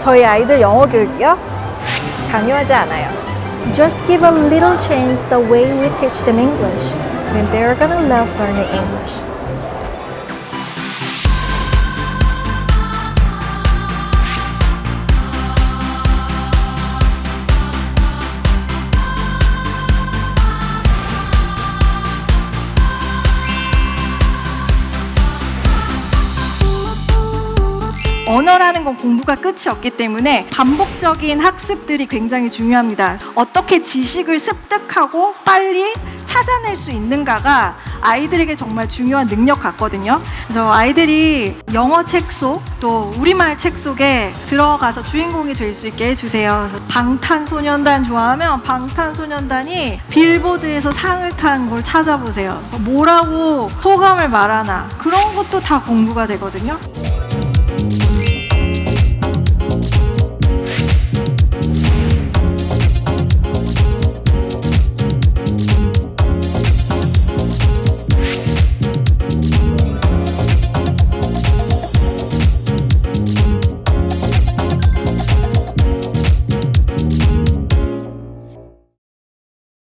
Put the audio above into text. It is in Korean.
저희 아이들 영어 교육이요? 강요하지 않아요. Just give a little change the way we teach them English. Then they're gonna love learning English. 언어라는 건 공부가 끝이 없기 때문에 반복적인 학습들이 굉장히 중요합니다. 어떻게 지식을 습득하고 빨리 찾아낼 수 있는가가 아이들에게 정말 중요한 능력 같거든요. 그래서 아이들이 영어 책 속 또 우리말 책 속에 들어가서 주인공이 될 수 있게 해주세요. 방탄소년단 좋아하면 방탄소년단이 빌보드에서 상을 탄 걸 찾아보세요. 뭐라고 소감을 말하나 그런 것도 다 공부가 되거든요.